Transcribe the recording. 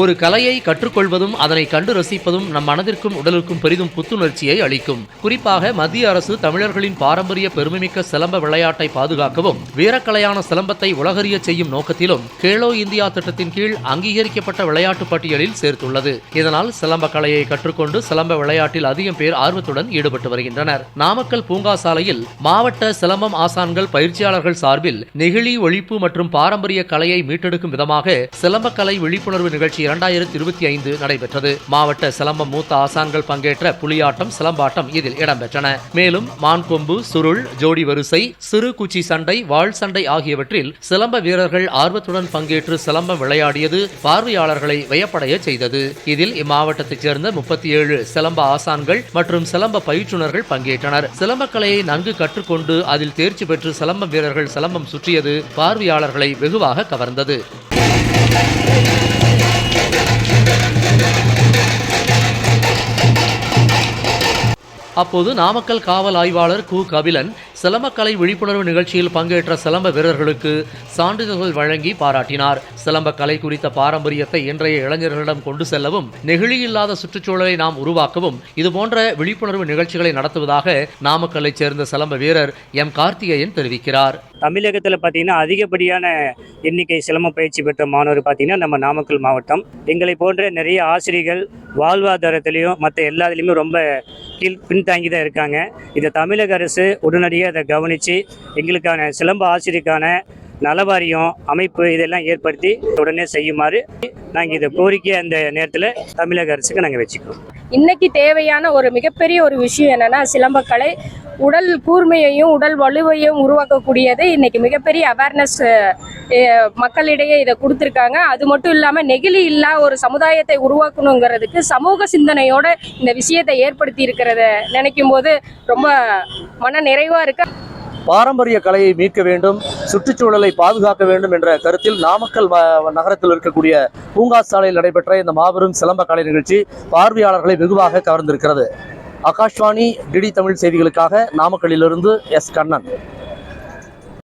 ஒரு கலையை கற்றுக்கொள்வதும் அதனை கண்டு ரசிப்பதும் நம் மனதிற்கும் உடலுக்கும் பெரிதும் புத்துணர்ச்சியை அளிக்கும். குறிப்பாக மத்திய அரசு தமிழர்களின் பாரம்பரிய பெருமைமிக்க சிலம்ப விளையாட்டை பாதுகாக்கவும் வீரக்கலையான சிலம்பத்தை உலகறிய செய்யும் நோக்கத்திலும் கேலோ இந்தியா திட்டத்தின் கீழ் அங்கீகரிக்கப்பட்ட விளையாட்டு பட்டியலில் சேர்த்துள்ளது. இதனால் சிலம்ப கலையை கற்றுக்கொண்டு சிலம்ப விளையாட்டில் அதிகம் பேர் ஆர்வத்துடன் ஈடுபட்டு வருகின்றனர். நாமக்கல் பூங்கா சாலையில் மாவட்ட சிலம்பம் ஆசான்கள் பயிற்சியாளர்கள் சார்பில் நெகிழி ஒழிப்பு மற்றும் பாரம்பரிய கலையை மீட்டெடுக்கும் விதமாக சிலம்பக்கலை விழிப்புணர்வு நிகழ்ச்சி இரண்டாயிரத்தி இருபத்தி ஐந்து நடைபெற்றது. மாவட்ட சிலம்பம் மூத்த ஆசான்கள் பங்கேற்ற புலியாட்டம் சிலம்பாட்டம் இதில் இடம்பெற்றன. மேலும் மான்கொம்பு சுருள் ஜோடி வரிசை சிறு குச்சி சண்டை வாழ் சண்டை ஆகியவற்றில் சிலம்ப வீரர்கள் ஆர்வத்துடன் பங்கேற்று சிலம்பம் விளையாடியது பார்வையாளர்களை வியப்படைய செய்தது. இதில் இம்மாவட்டத்தைச் சேர்ந்த முப்பத்தி ஏழு சிலம்ப ஆசான்கள் மற்றும் சிலம்ப பயிற்றுநர்கள் பங்கேற்றனர். சிலம்பக்கலையை நன்கு கற்றுக்கொண்டு அதில் தேர்ச்சி பெற்று சிலம்ப வீரர்கள் சிலம்பம் சுற்றியது பார்வையாளர்களை வெகுவாக கவர்ந்தது. அப்போது நாமக்கல் காவல் ஆய்வாளர் கு. கபிலன் சிலம்பக்கலை விழிப்புணர்வு நிகழ்ச்சியில் பங்கேற்ற சிலம்ப வீரர்களுக்கு சான்றிதழ்கள் வழங்கி பாராட்டினார். சிலம்ப கலை குறித்த பாரம்பரியத்தை இன்றைய இளைஞர்களிடம் கொண்டு செல்லவும் நெகிழி இல்லாத சுற்றுச்சூழலை நாம் உருவாக்கவும் இதுபோன்ற விழிப்புணர்வு நிகழ்ச்சிகளை நடத்துவதாக நாமக்கல்லை சேர்ந்த சிலம்ப வீரர் எம். கார்த்திகேயன் தெரிவிக்கிறார். தமிழகத்தில் பார்த்தீங்கன்னா அதிகப்படியான எண்ணிக்கை சிலம்ப பயிற்சி பெற்ற மாணவர் பார்த்தீங்கன்னா நம்ம நாமக்கல் மாவட்டம். எங்களை போன்ற நிறைய ஆசிரியர்கள் வாழ்வாதாரத்திலையும் மற்ற எல்லாத்துலேயுமே ரொம்ப கீழ் பின்தாங்கி தான் இருக்காங்க. இதை தமிழக அரசு உடனடியாக அதை கவனித்து எங்களுக்கான சிலம்ப ஆசிரியருக்கான நலவாரியம் அமைப்பு இதெல்லாம் ஏற்படுத்தி உடனே செய்யுமாறு நாங்கள் இதை கோரிக்கை அந்த நேரத்தில் தமிழக அரசுக்கு நாங்கள் வச்சுக்கிறோம். இன்னைக்கு தேவையான ஒரு மிகப்பெரிய ஒரு விஷயம் என்னன்னா சிலம்பக்கலை. உடல் கூர்மையையும் உடல் வலுவையும் உருவாக்கக்கூடியது. இன்னைக்கு மிகப்பெரிய அவேர்னஸ் மக்களிடையே இதை கொடுத்துருக்காங்க. அது மட்டும் இல்லாமல் நெகிழி இல்லா ஒரு சமுதாயத்தை உருவாக்கணுங்கிறதுக்கு சமூக சிந்தனையோட இந்த விஷயத்தை ஏற்படுத்தி இருக்கிறத நினைக்கும் போது ரொம்ப மன நிறைவாக இருக்கு. பாரம்பரிய கலையை மீட்க வேண்டும் சுற்றுச்சூழலை பாதுகாக்க வேண்டும் என்ற கருத்தில் நாமக்கல் நகரத்தில் இருக்கக்கூடிய பூங்கா சாலையில் நடைபெற்ற இந்த மாபெரும் சிலம்ப கலை நிகழ்ச்சி பார்வையாளர்களை வெகுவாக கவர்ந்திருக்கிறது. ஆகாஷ்வாணி டிடி தமிழ் செய்திகளுக்காக நாமக்கல்லிலிருந்து எஸ் கண்ணன்.